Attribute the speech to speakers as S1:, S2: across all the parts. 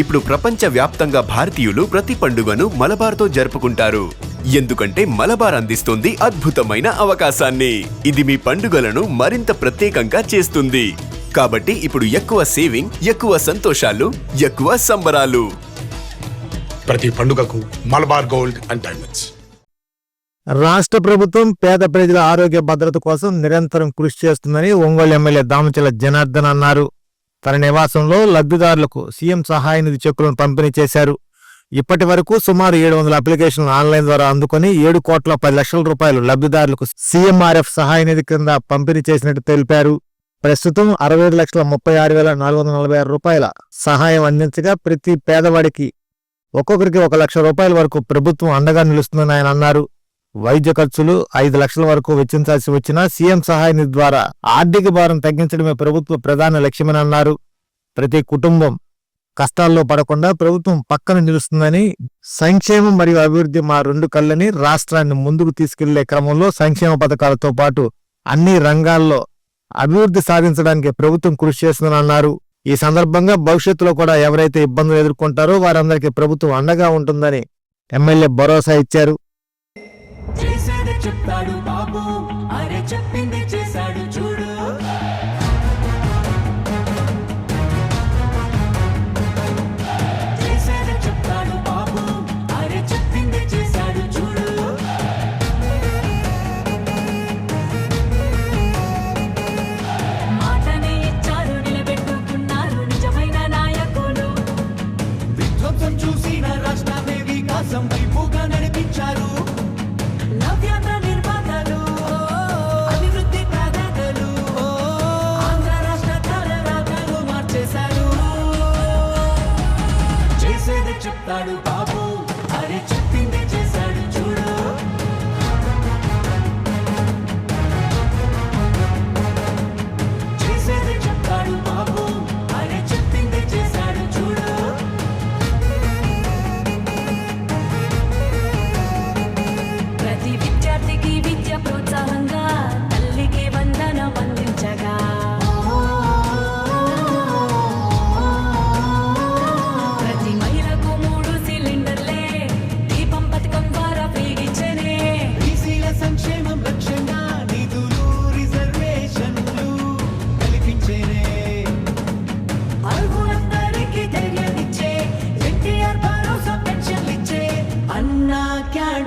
S1: ఇప్పుడు ప్రపంచ వ్యాప్తంగా భారతీయులు ప్రతి పండుగను మలబార్తో జరుపుకుంటారు. ఎందుకంటే మలబార్ అందిస్తుంది అద్భుతమైన అవకాశాన్ని. ఇది మీ పండుగలను మరింత ప్రత్యేకంగా చేస్తుంది. కాబట్టి ఇప్పుడు ఎక్కువ సేవింగ్ ఎక్కువ సంతోషాలు ఎక్కువ సంబరాలు.
S2: ప్రతి పండుగకు మలబార్ గోల్డ్ అండ్ డైమండ్స్.
S3: రాష్ట్ర ప్రభుత్వం పేద ప్రజల ఆరోగ్య భద్రత కోసం నిరంతరం కృషి చేస్తుందని ఒంగోలు ఎమ్మెల్యే దామచల జనార్దన్ అన్నారు. తన నివాసంలో లబ్ధిదారులకు సీఎం సహాయ నిధి చెక్కులను పంపిణీ చేశారు. ఇప్పటి వరకు సుమారు ఏడు వందల అప్లికేషన్లు ఆన్లైన్ ద్వారా అందుకొని ఏడు కోట్ల పది లక్షల రూపాయలు లబ్ధిదారులకు సీఎంఆర్ఎఫ్ సహాయ నిధి కింద పంపిణీ చేసినట్టు తెలిపారు. ప్రస్తుతం అరవై ఐదు లక్షల ముప్పై ఆరు వేల నాలుగు వందల నలభై ఆరు రూపాయల సహాయం అందించగా ప్రతి పేదవాడికి ఒక్కొక్కరికి ఒక లక్ష రూపాయల వరకు ప్రభుత్వం అండగా నిలుస్తుందని ఆయన అన్నారు. వైద్య ఖర్చులు ఐదు లక్షల వరకు వెచ్చించాల్సి వచ్చినా సీఎం సహాయ నిధి ద్వారా ఆర్థిక భారం తగ్గించడమే ప్రభుత్వ ప్రధాన లక్ష్యమని అన్నారు. ప్రతి కుటుంబం కష్టాల్లో పడకుండా ప్రభుత్వం పక్కన నిలుస్తుందని సంక్షేమం మరియు అభివృద్ధి మా రెండు కళ్ళని రాష్ట్రాన్ని ముందుకు తీసుకెళ్ళే క్రమంలో సంక్షేమ పథకాలతో పాటు అన్ని రంగాల్లో అభివృద్ధి సాధించడానికి ప్రభుత్వం కృషి చేస్తుందని అన్నారు. ఈ సందర్భంగా భవిష్యత్తులో కూడా ఎవరైతే ఇబ్బందులు ఎదుర్కొంటారో వారందరికీ ప్రభుత్వం అండగా ఉంటుందని ఎమ్మెల్యే భరోసా ఇచ్చారు.
S4: చేసేది చెప్తాడు బాబు. అరే చెప్పింది చేశాడు చూ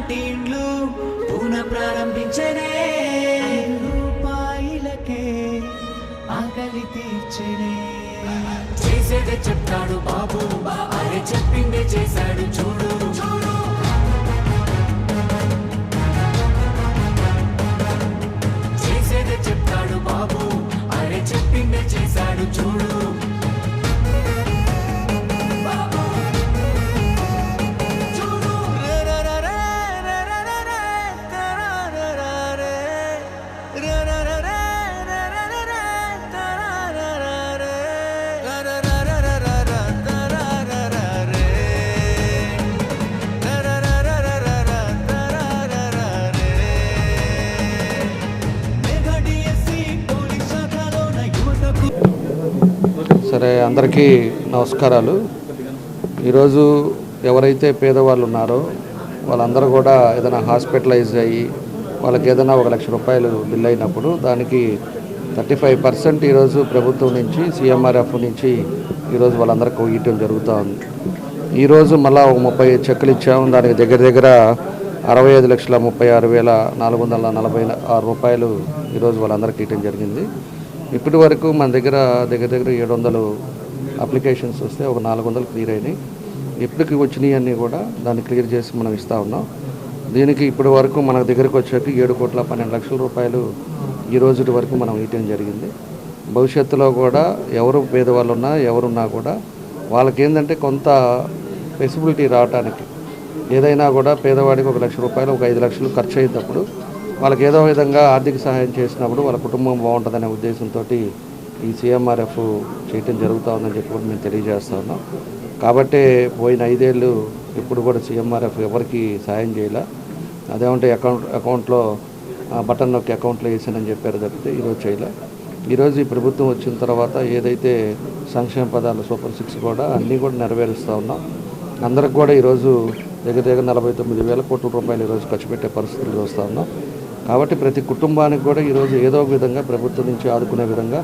S4: క్యాంటీన్లు పునః ప్రారంభించనే. రూపాయలకే ఆకలి తీర్చనే. చేసేదే చెప్తాడు బాబు. అరే చెప్పిందే చేశాడు చూడు.
S5: సరే అందరికీ నమస్కారాలు. ఈరోజు ఎవరైతే పేదవాళ్ళు ఉన్నారో వాళ్ళందరూ కూడా ఏదైనా హాస్పిటలైజ్ అయ్యి వాళ్ళకి ఏదైనా ఒక లక్ష రూపాయలు బిల్ అయినప్పుడు దానికి థర్టీ ఫైవ్ పర్సెంట్ ఈరోజు ప్రభుత్వం నుంచి సీఎంఆర్ఎఫ్ నుంచి ఈరోజు వాళ్ళందరికీ ఇవ్వటం జరుగుతూ ఉంది. ఈరోజు మళ్ళీ ఒక ముప్పై చెక్కులు ఇచ్చాము. దానికి దగ్గర దగ్గర అరవై ఐదు లక్షల ముప్పై ఆరు వేల నాలుగు వందల నలభై ఆరు రూపాయలు ఈరోజు వాళ్ళందరికీ ఇవ్వటం జరిగింది. ఇప్పటి వరకు మన దగ్గర దగ్గర దగ్గర ఏడు వందలు అప్లికేషన్స్ వస్తే ఒక నాలుగు వందలు క్లియర్ అయినాయి. ఇప్పటికి వచ్చినాయి అన్నీ కూడా దాన్ని క్లియర్ చేసి మనం ఇస్తూ ఉన్నాం. దీనికి ఇప్పటి వరకు మన దగ్గరకు వచ్చాక ఏడు కోట్ల పన్నెండు లక్షల రూపాయలు ఈ రోజు వరకు మనం ఇవ్వటం జరిగింది. భవిష్యత్తులో కూడా ఎవరు పేదవాళ్ళు ఉన్నా ఎవరున్నా కూడా వాళ్ళకి ఏంటంటే కొంత ఫెసిబిలిటీ రావడానికి ఏదైనా కూడా పేదవాడికి ఒక లక్ష రూపాయలు ఒక ఐదు లక్షలు ఖర్చు అయ్యేటప్పుడు వాళ్ళకి ఏదో విధంగా ఆర్థిక సహాయం చేసినప్పుడు వాళ్ళ కుటుంబం బాగుంటుందనే ఉద్దేశంతో ఈ సీఎంఆర్ఎఫ్ చేయటం జరుగుతూ ఉందని చెప్పి కూడా మేము తెలియజేస్తా ఉన్నాం. కాబట్టి పోయిన ఐదేళ్ళు ఇప్పుడు కూడా సీఎంఆర్ఎఫ్ ఎవరికి సాయం చేయలే. అదేమంటే అకౌంట్ అకౌంట్లో ఆ, బటన్ నొక్కి అకౌంట్లో వేసానని చెప్పారు తప్పితే ఈరోజు చేయలే. ఈరోజు ఈ ప్రభుత్వం వచ్చిన తర్వాత ఏదైతే సంక్షేమ పదాలు సూపర్ సిక్స్ కూడా అన్నీ కూడా నెరవేరుస్తూ ఉన్నాం. అందరికి కూడా ఈరోజు దగ్గర దగ్గర నలభై తొమ్మిది వేల కోట్ల రూపాయలు ఈరోజు ఖర్చు పెట్టే పరిస్థితులు చూస్తూ ఉన్నాం. కాబట్టి ప్రతి కుటుంబానికి కూడా ఈరోజు ఏదో ఒక విధంగా ప్రభుత్వం నుంచి ఆదుకునే విధంగా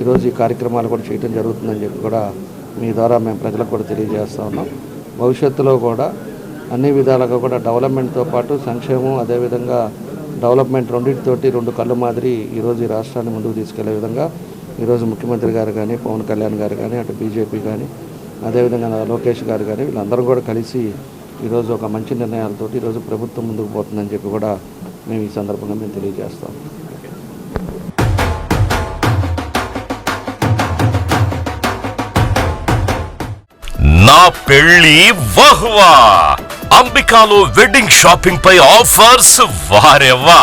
S5: ఈరోజు ఈ కార్యక్రమాలు కూడా చేయడం జరుగుతుందని చెప్పి కూడా మీ ద్వారా మేము ప్రజలకు కూడా తెలియజేస్తూ ఉన్నాం. భవిష్యత్తులో కూడా అన్ని విధాలుగా కూడా డెవలప్మెంట్తో పాటు సంక్షేమం అదేవిధంగా డెవలప్మెంట్ రెండింటితోటి రెండు కళ్ళు మాదిరి ఈరోజు ఈ రాష్ట్రాన్ని ముందుకు తీసుకెళ్ళే విధంగా ఈరోజు ముఖ్యమంత్రి గారు కానీ పవన్ కళ్యాణ్ గారు కానీ అటు బీజేపీ కానీ అదేవిధంగా లోకేష్ గారు కానీ వీళ్ళందరూ కూడా కలిసి ఈరోజు ఒక మంచి నిర్ణయాలతో ఈరోజు ప్రభుత్వం ముందుకు పోతుందని చెప్పి కూడా మేము ఈ సందర్భంగా మేము తెలియజేస్తాం.
S6: నా పెళ్ళి వహ్వా! అంబికాలో వెడ్డింగ్ షాపింగ్ పై ఆఫర్స్ వారెవా